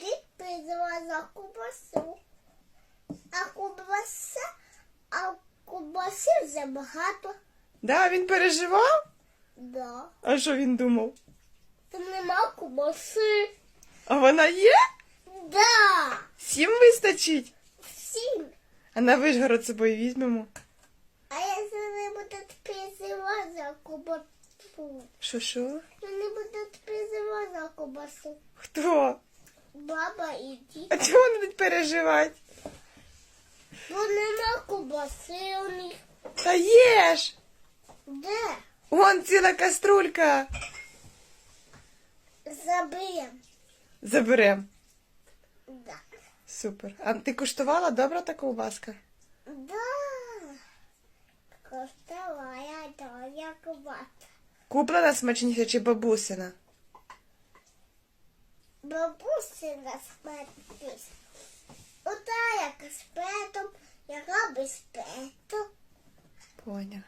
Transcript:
Дід призиває кубасу. А кубаса, а кубаси вже багато. Да, він переживав? Да. А що він думав? Там нема кубаси. А вона є? Да. Сім вистачить. Всім. А на Вишгород з собою візьмемо. А я не буду призивати за кубасу. Що що? Вони будуть призивати за кубасу. Хто? Баба і дід. А чого вони будуть переживати? Бо нема кубаси у них. Та є ж! Де? Вон ціла каструлька. Забиємо. Заберем. Да. Супер. А ти куштувала добра та ковбаска? Да. Коштовая доля кубаса. Куплена смачніше чи бабусина? Бабуси нас смертись. Ота яка з яка без пету. Поняв.